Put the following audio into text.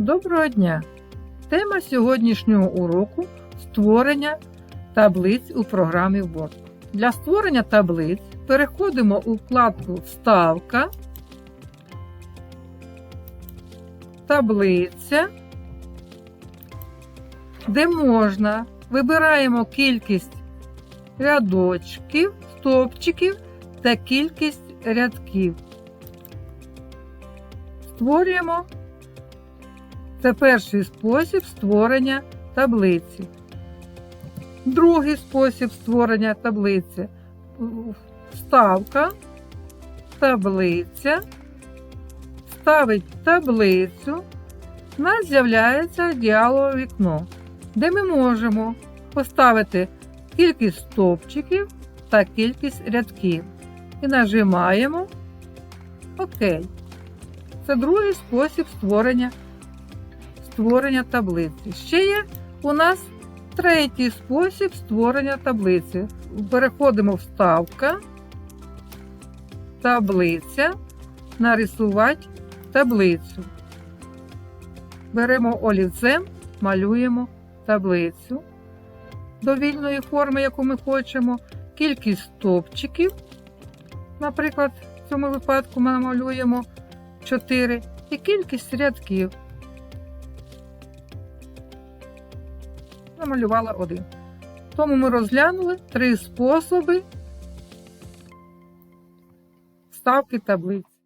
Доброго дня! Тема сьогоднішнього уроку створення таблиць у програмі Word. Для створення таблиць переходимо у вкладку Вставка, таблиця, де можна вибираємо кількість рядочків, стовпчиків та кількість рядків. Створюємо це перший спосіб створення таблиці. Другий спосіб створення таблиці вставка, таблиця, ставить таблицю. У нас з'являється діалогове вікно, де ми можемо поставити кількість стовпчиків та кількість рядків. І нажимаємо ОК. Це другий спосіб створення створення таблиці. Ще є у нас третій спосіб створення таблиці. Переходимо вставка, таблиця, нарисувати таблицю. Беремо олівцем, малюємо таблицю довільної форми, яку ми хочемо, кількість стовпчиків. Наприклад, в цьому випадку ми намалюємо 4 і кількість рядків. Намалювала один. Тому ми розглянули три способи ставки таблиць.